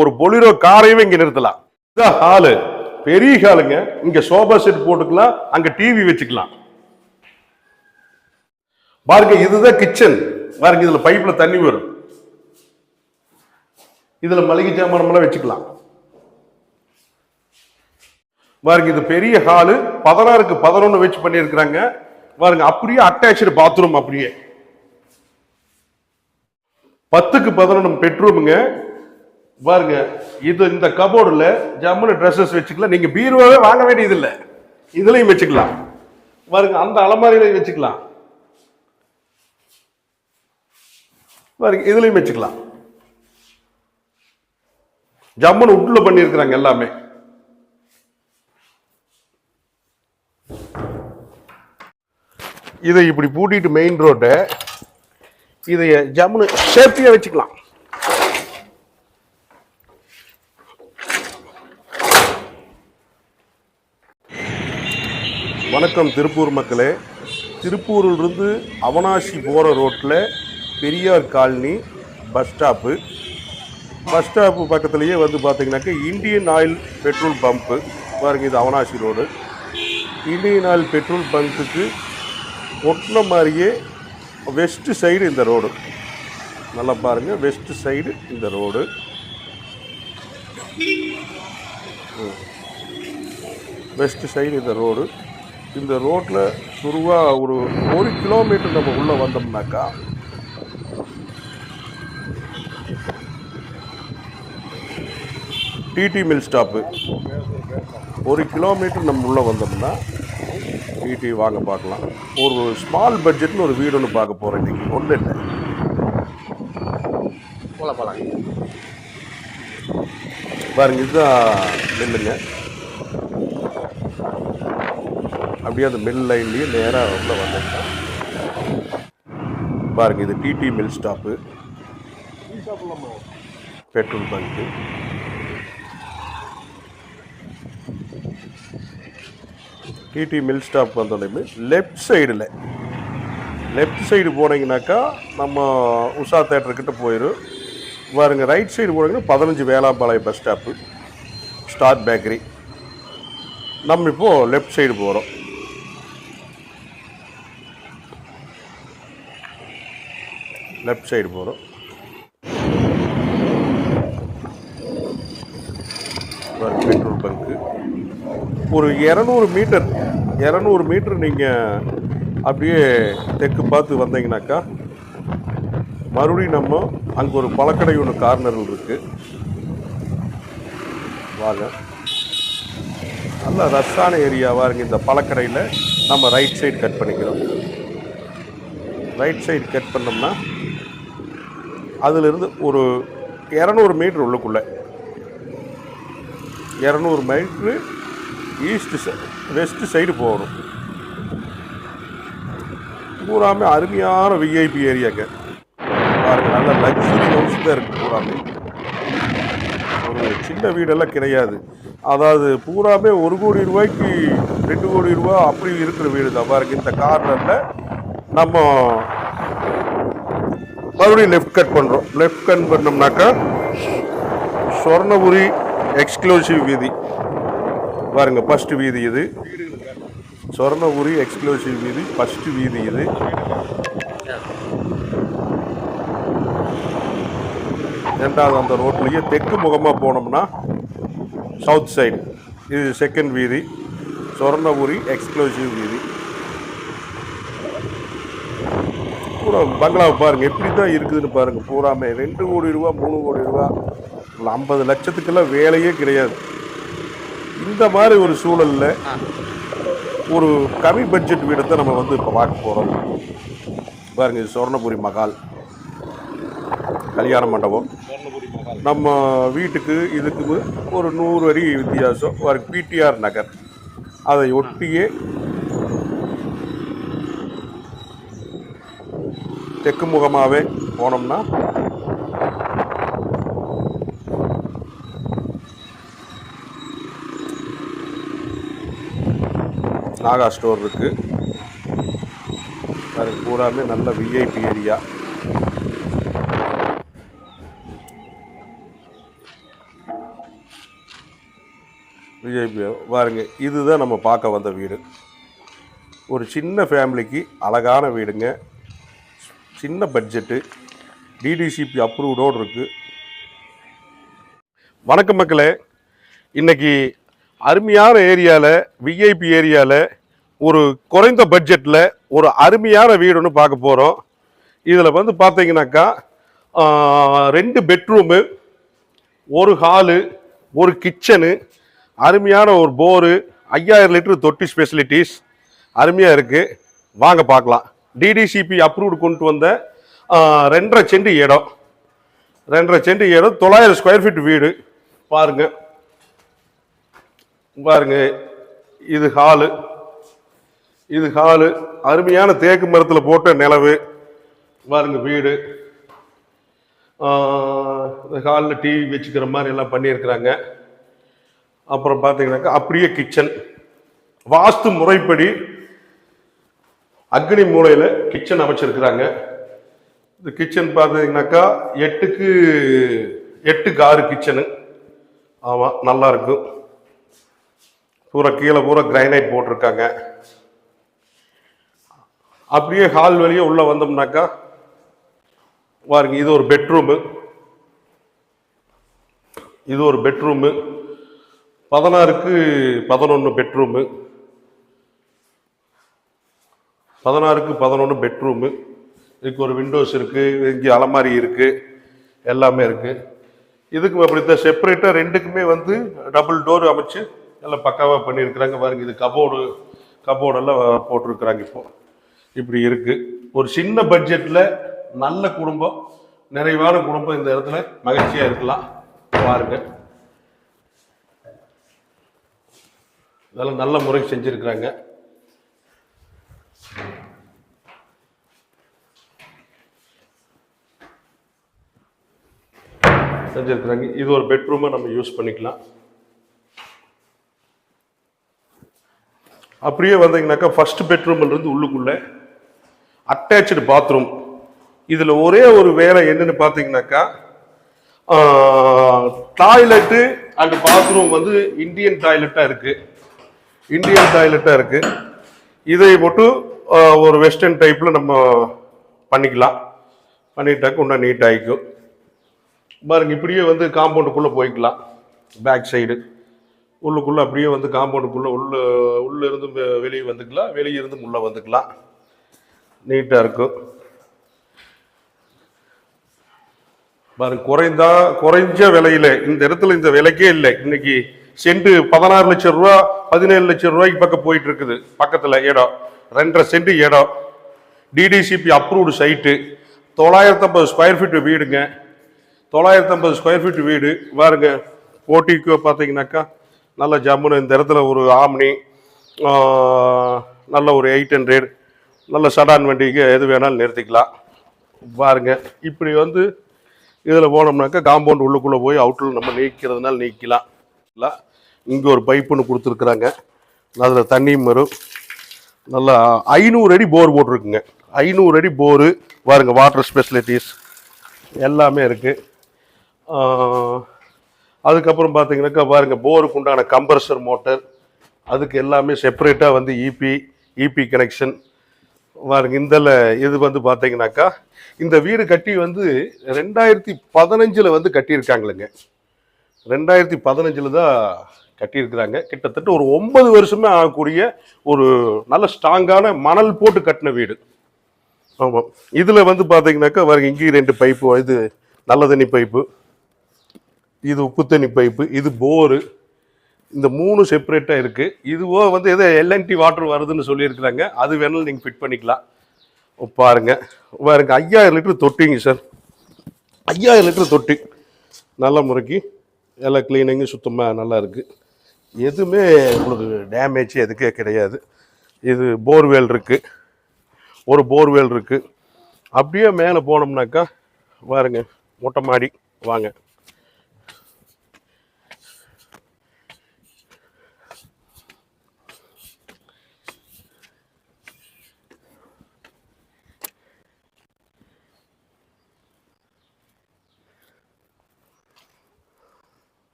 ஒரு பொலிரோ காரையும் இங்க நிறுத்தலாம். ஹாலு பெரிய ஹாலுங்க. இங்க சோபா செட் போட்டுக்கலாம் அங்க டிவி வச்சுக்கலாம். பாருங்க இதுதான் கிச்சன் பாருங்க இதுல பைப்ல தண்ணி வரும். இதுல மளிகை சாமானம் எல்லாம் வச்சுக்கலாம். பாருங்க இது பெரிய ஹாலு. பதினாறுக்கு பதினொன்னு வச்சு பண்ணியிருக்கிறாங்க. பாருங்க அப்படியே அட்டாச்சு பாத்ரூம் அப்படியே. பத்துக்கு பதினொன்று பெட்ரூமுங்க பாருங்க இது இந்த கபோர்டில் ஜம்முன்னு ட்ரெஸ்ஸஸ் வச்சுக்கலாம். நீங்கள் பீரோவே வாங்க வேண்டியதில்லை. இதுலையும் வச்சுக்கலாம். பாருங்க அந்த அலமாரியிலையும் வச்சுக்கலாம். பாருங்க இதுலையும் வச்சுக்கலாம். ஜம்முன்னு உட்ல பண்ணியிருக்கிறாங்க எல்லாமே. இதை இப்படி பூட்டிட்டு மெயின் ரோட்டை இதை ஜம்முன்னு சேஃப்டியாக வச்சுக்கலாம். வணக்கம் திருப்பூர் மக்களே. திருப்பூரிலிருந்து அவனாசி போகிற ரோட்டில் Periyar colony bus stop. Bus stop பக்கத்துலேயே வந்து பார்த்திங்கனாக்கா இந்தியன் ஆயில் பெட்ரோல் பம்ப்பு பாருங்கள் இது Avanashi road. Indian oil petrol பங்க்குக்கு ஒட்டின மாதிரியே வெஸ்ட்டு சைடு இந்த ரோடு. நல்லா பாருங்கள் வெஸ்ட் சைடு இந்த ரோடு. வெஸ்ட் சைடு இந்த ரோடு. இந்த ரோட்டில் துருவாக ஒரு ஒரு கிலோமீட்டர் நம்ம உள்ளே வந்தோம்னாக்கா டிடி மில் ஸ்டாப்பு ஒரு கிலோமீட்டர் நம்ம உள்ளே வந்தோம்னா டிடி வாங்க பார்க்கலாம். ஒரு ஸ்மால் பட்ஜெட்னு ஒரு வீடு ஒன்று பார்க்க போகிறேன் இன்னைக்கு. ஒன்றும் இல்லை. போலாம் பாருங்க இதுதான் மில்லுங்க அப்படியே அந்த மில் லைன்லேயே நேராக உள்ள வந்துட்டோம் பாருங்க இது TT mill stop petrol bunk TT mill stop வந்தோடனே லெஃப்ட் சைடில் லெஃப்ட் சைடு போனீங்கன்னாக்கா நம்ம உஷா தேட்டர்கிட்ட போயிடும் பாருங்க ரைட் சைடு போனீங்கன்னா பதினஞ்சு Velampalayam bus stop star bakery நம்ம இப்போது லெஃப்ட் சைடு போகிறோம் லெஃப்ட் சைடு போகிறோம் பெட்ரோல் பங்க்கு ஒரு இரநூறு மீட்டர் இரநூறு மீட்டர் நீங்கள் அப்படியே தெற்கு பார்த்து வந்தீங்கனாக்கா மறுபடியும் நம்ம அங்கே ஒரு பழக்கடை ஒன்று கார்னரில் இருக்குது வாங்க. நல்ல ரஷ்ஷான ஏரியாவாக இருக்குது இந்த பழக்கடையில் நம்ம ரைட் சைடு கட் பண்ணிக்கிறோம். ரைட் சைடு கட் பண்ணோம்னா அதிலிருந்து ஒரு இரநூறு மீட்ரு உள்ளுக்குள்ளே. இரநூறு மீட்ரு ஈஸ்ட் வெஸ்ட் சைடு போகணும். பூராமே அருமையான விஐபி ஏரியாங்க பாருங்கள் நல்ல லக்ஸுரி ஹவுஸ் தான் இருக்குது பூராமே. ஒரு சின்ன வீடெல்லாம் கிடையாது. அதாவது பூராமே ஒரு கோடி ரூபாய்க்கு ரெண்டு கோடி ரூபாய் அப்படி இருக்கிற வீடு தான் பாருங்கள் இந்த கார்னரில் நம்ம மறுபடியும் லெஃப்ட் கட் பண்ணுறோம் லெஃப்ட் கட் பண்ணோம்னாக்கா சொர்ணபுரி எக்ஸ்க்ளூசிவ் வீதி. பாருங்க ஃபஸ்ட்டு வீதி இது. சொர்ணபுரி எக்ஸ்க்ளூசிவ் வீதி ஃபஸ்ட்டு வீதி இது. ரெண்டாவது அந்த ரோட்லேயே தெற்கு முகமாக போனோம்னா சவுத் சைடு இது செகண்ட் வீதி. சொர்ணபுரி எக்ஸ்க்ளூசிவ் வீதி. பூரா பங்களாவை பாருங்கள் எப்படி தான் இருக்குதுன்னு பாருங்கள் பூராமே. ரெண்டு கோடி ரூபா மூணு கோடி ரூபா இல்லை ஐம்பது லட்சத்துக்கெல்லாம் வேலையே கிடையாது. இந்த மாதிரி ஒரு சூழலில் ஒரு கம்மி பட்ஜெட் வீடை தான் நம்ம வந்து இப்போ பார்க்க போகிறோம் பாருங்கள் இது சொர்ணபுரி மகால் கல்யாண மண்டபம். நம்ம வீட்டுக்கு இதுக்கு ஒரு நூறு அடி வித்தியாசம் ஒரு பிடிஆர் நகர். அதை ஒட்டியே தெற்கு முகமாகவே போனோம்னா நாகா ஸ்டோர் இருக்கு. அது பூராமே நல்ல விஐபி ஏரியா விஐபி பாருங்க இதுதான் நம்ம பார்க்க வந்த வீடு. ஒரு சின்ன ஃபேமிலிக்கு அழகான வீடுங்க. சின்ன பட்ஜெட்டு டிடிசிபி அப்ரூவ்டோடு இருக்குது வணக்கம் மக்களே. இன்னைக்கு அருமையான ஏரியாவில் விஐபி ஏரியாவில் ஒரு குறைந்த பட்ஜெட்டில் ஒரு அருமையான வீடு ஒன்று பார்க்க போகிறோம் இதில் வந்து பார்த்தீங்கன்னாக்கா ரெண்டு பெட்ரூமு ஒரு ஹாலு ஒரு கிச்சனு அருமையான ஒரு போரு ஐயாயிரம் லிட்டரு தொட்டி ஸ்பெசிலிட்டிஸ் அருமையாக இருக்குது வாங்க பார்க்கலாம். டிடிசிபி அப்ரூவ்டு கொண்டு வந்த ரெண்டரை செண்டு இடம். ரெண்டரை செண்டு இடம் தொள்ளாயிரம் ஸ்கொயர் ஃபீட் வீடு. பாருங்க. பாருங்க. இது ஹாலு இது ஹாலு அருமையான தேக்கு மரத்தில் போட்ட நிலவு. பாருங்க வீடு. இந்த ஹாலில் டிவி வச்சுக்கிற மாதிரி எல்லாம் பண்ணியிருக்கிறாங்க. அப்புறம் பார்த்தீங்கன்னாக்கா அப்படியே கிச்சன் வாஸ்து முறைப்படி அக்னி மூலையில் கிச்சன் அமைச்சிருக்கிறாங்க. இந்த கிச்சன் பார்த்தீங்கன்னாக்கா எட்டுக்கு எட்டுக்கு ஆறு கிச்சனு ஆமாம் நல்லா இருக்கும் பூரா கீழே பூரா கிரைனைட் போட்டிருக்காங்க. அப்படியே ஹால் வழியே உள்ளே வந்தோம்னாக்கா பாருங்க இது ஒரு பெட்ரூமு இது ஒரு பெட்ரூமு பதினாறுக்கு பதினொன்று பெட்ரூமு பதினாறுக்கு பதினொன்று பெட்ரூமு இதுக்கு ஒரு விண்டோஸ் இருக்குது இங்கே அலமாரி இருக்குது எல்லாமே இருக்குது இதுக்கு அப்படித்தான் செப்பரேட்டாக ரெண்டுக்குமே வந்து டபுள் டோர் அமைச்சு எல்லாம் பக்காவாக பண்ணியிருக்கிறாங்க. பாருங்க இது கபோர்டு கபோர்டெல்லாம் போட்டிருக்கிறாங்க இப்போ. இப்படி இருக்குது ஒரு சின்ன பட்ஜெட்டில் நல்ல குடும்பம் நிறைவான குடும்பம் இந்த இடத்துல மகிழ்ச்சியாக இருக்கலாம். பாருங்கள் இதெல்லாம் நல்ல முறை செஞ்சுருக்கிறாங்க. செஞ்சுருக்கிறாங்க இது ஒரு பெட்ரூமை நம்ம யூஸ் பண்ணிக்கலாம். அப்படியே வந்தீங்கன்னாக்கா ஃபர்ஸ்ட் பெட்ரூம்லேருந்து உள்ளுக்குள்ளே அட்டாச்சு பாத்ரூம் இதில் ஒரே ஒரு வேலை என்னன்னு பார்த்தீங்கன்னாக்கா டாய்லெட்டு அண்ட் பாத்ரூம் வந்து இந்தியன் டாய்லெட்டாக இருக்கு. இந்தியன் டாய்லெட்டாக இருக்கு. இதை மட்டும் ஒரு வெஸ்டர்ன் டைப்பில் நம்ம பண்ணிக்கலாம். பண்ணிட்டாக்க இன்னும் நீட் ஆகிக்கும் பாருங்க இப்படியே வந்து காம்பவுண்டுக்குள்ளே போய்க்கலாம். பேக் சைடு உள்ளுக்குள்ளே அப்படியே வந்து காம்பவுண்டுக்குள்ளே உள்ள உள்ளே இருந்து வெளியே வந்துக்கலாம். வெளியே இருந்து உள்ளே வந்துக்கலாம். நீட்டாக இருக்கும். பாருங்க குறைந்தா குறைஞ்ச விலையில இந்த இடத்துல இந்த விலைக்கே இல்லை. இன்னைக்கு சென்ட் பதினாறு லட்சம் ரூபா பதினேழு லட்சம் ரூபாய்க்கு பக்கம் போயிட்டு இருக்குது. பக்கத்தில் இடம். ரெண்டரை சென்ட் இடம். டிடிசிபி அப்ரூவ்டு சைட்டு தொள்ளாயிரத்தம்பது ஸ்கொயர் ஃபீட்டு வீடுங்க. தொள்ளாயிரத்தி ஐம்பது ஸ்கொயர் ஃபீட் வீடு. பாருங்க போட்டிக்கு பார்த்தீங்கன்னாக்கா நல்ல ஜம்முன்னு இந்த இடத்துல ஒரு ஆம்னி நல்ல ஒரு எயிட் ஹண்ட்ரட் நல்ல சடான் வண்டிக்கு எது வேணாலும் நிறுத்திக்கலாம். பாருங்க இப்படி வந்து இதில் போனோம்னாக்கா காம்பவுண்ட் உள்ளுக்குள்ளே போய் அவுட்டில் நம்ம நீக்கிறதுனால நீக்கலாம். இல்லை இங்கே ஒரு பைப்புன்னு கொடுத்துருக்குறாங்க. அதில் தண்ணியும் வரும். நல்லா ஐநூறு அடி போர் போட்டிருக்குங்க. ஐநூறு அடி போரு பாருங்க வாட்டர் ஸ்பெசிலிட்டிஸ் எல்லாமே இருக்குது அதுக்கப்புறம் பார்த்தீங்கன்னாக்கா பாருங்க போருக்கு உண்டான கம்ப்ரஸர் மோட்டர் அதுக்கு எல்லாமே செப்பரேட்டாக வந்து இபி இபி கனெக்ஷன் பாருங்க இதில் இது வந்து பார்த்தீங்கன்னாக்கா இந்த வீடு கட்டி வந்து ரெண்டாயிரத்தி பதினஞ்சில் வந்து கட்டியிருக்காங்களுங்க. ரெண்டாயிரத்தி பதினஞ்சில் தான் கட்டியிருக்கிறாங்க. கிட்டத்தட்ட ஒரு ஒன்பது வருஷமே ஆகக்கூடிய ஒரு நல்ல ஸ்ட்ராங்கான மணல் போட்டு கட்டின வீடு. ஆமாம் இதில் வந்து பார்த்தீங்கன்னாக்கா பாருங்க இங்கேயும் ரெண்டு பைப்பு இது நல்ல தண்ணி பைப்பு இது உப்பு தண்ணி பைப்பு இது போரு இந்த மூணு செப்பரேட்டாக இருக்குது இதுவோ வந்து எதோ எல்என்டி வாட்டர் வருதுன்னு சொல்லியிருக்கிறாங்க. அது வேணாலும் நீங்கள் ஃபிட் பண்ணிக்கலாம். பாருங்கள் பாருங்க. பாருங்க ஐயாயிரம் லிட்டர் தொட்டிங்க சார் ஐயாயிரம் லிட்டர் தொட்டி. நல்ல முறைக்கு எல்லாம் க்ளீனிங்கு சுத்தமாக நல்லா இருக்குது எதுவுமே உங்களுக்கு டேமேஜ் எதுக்கே கிடையாது. இது போர்வெல் இருக்குது ஒரு போர்வெல் இருக்குது அப்படியே மேலே போனோம்னாக்கா பாருங்க மொட்டை மாடி. வாங்க.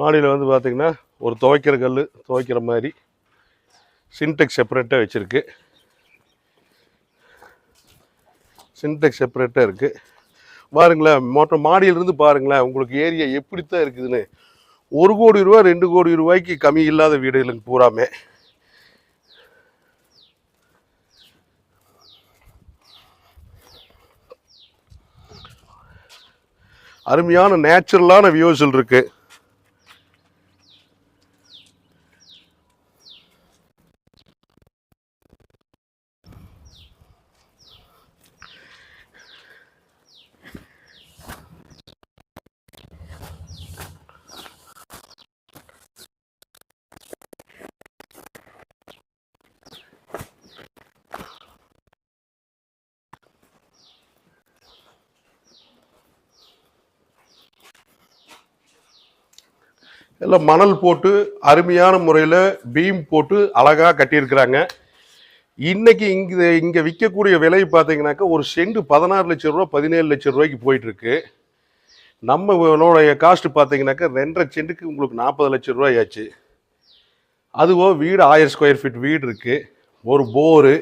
மாடியில் வந்து பார்த்திங்கன்னா ஒரு துவைக்கிற கல் துவைக்கிற மாதிரி சின்டெக்ஸ் செப்பரேட்டாக வச்சுருக்கு. சின்டெக்ஸ் செப்பரேட்டாக இருக்குது பாருங்களேன் மொத்தம் மாடியிலிருந்து பாருங்களேன் உங்களுக்கு ஏரியா எப்படித்தான் இருக்குதுன்னு. ஒரு கோடி ரூபா ரெண்டு கோடி ரூபாய்க்கு கம்மி இல்லாத வீடுகளுக்கு பூராமே. அருமையான நேச்சுரலான வியூஸில் இருக்குது எல்லாம் மணல் போட்டு அருமையான முறையில் பீம் போட்டு அழகாக கட்டியிருக்கிறாங்க. இன்னைக்கு இங்கே இங்கே விற்கக்கூடிய விலை பார்த்தீங்கன்னாக்கா ஒரு செண்டு பதினாறு லட்சம் ரூபா பதினேழு லட்ச ரூபாய்க்கு போயிட்டுருக்கு. நம்மளுடைய காஸ்ட் பார்த்தீங்கன்னாக்கா ரெண்டரை செண்டுக்கு உங்களுக்கு நாற்பது லட்சம் ரூபாய் ஆச்சு. அதுவோ வீடு ஆயிரம் ஸ்கொயர் ஃபீட் வீடு இருக்குது ஒரு bore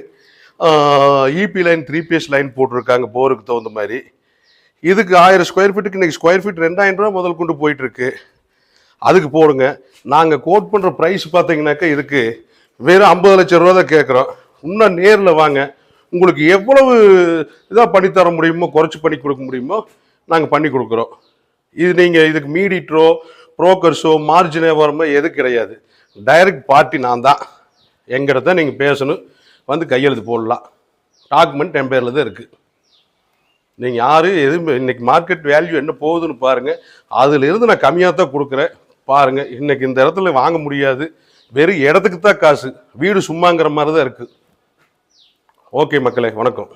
EB line three phase line போட்டிருக்காங்க போருக்கு தகுந்த மாதிரி. இதுக்கு ஆயிரம் ஸ்கொயர் ஃபீட்டுக்கு இன்னைக்கு ஸ்கொயர் ஃபீட் ரெண்டாயிரம் ரூபா முதல் கொண்டு போயிட்டுருக்கு. அதுக்கு போடுங்க. நாங்கள் கோட் பண்ணுற ப்ரைஸ் பார்த்தீங்கன்னாக்கா இதுக்கு வெறும் ஐம்பது லட்சம் ரூபா தான் கேட்குறோம் இன்னும் நேரில் வாங்க. உங்களுக்கு எவ்வளவு இதாக பண்ணித்தர முடியுமோ குறைச்சி பண்ணி கொடுக்க முடியுமோ நாங்கள் பண்ணி கொடுக்குறோம். இது நீங்கள் இதுக்கு மீடியேட்டரோ ப்ரோக்கர்ஸோ மார்ஜின் வியாபாரமோ எது கிடையாது. டைரக்ட் பார்ட்டி நான் தான். எங்கிட்ட தான் நீங்கள் பேசணும். வந்து கையெழுத்து போடலாம். டாக்குமெண்ட் என் பேரில் தான் இருக்குது நீங்கள் யார் எதுவும் இன்றைக்கி மார்க்கெட் வேல்யூ என்ன போகுதுன்னு பாருங்கள் அதிலிருந்து நான் கம்மியாக தான் கொடுக்குறேன். பாருங்கள் இன்றைக்கி இந்த இடத்துல வாங்க முடியாது. வெறும் இடத்துக்கு தான் காசு. வீடு சும்மாங்கிற மாதிரி தான் இருக்குது ஓகே மக்களே வணக்கம்.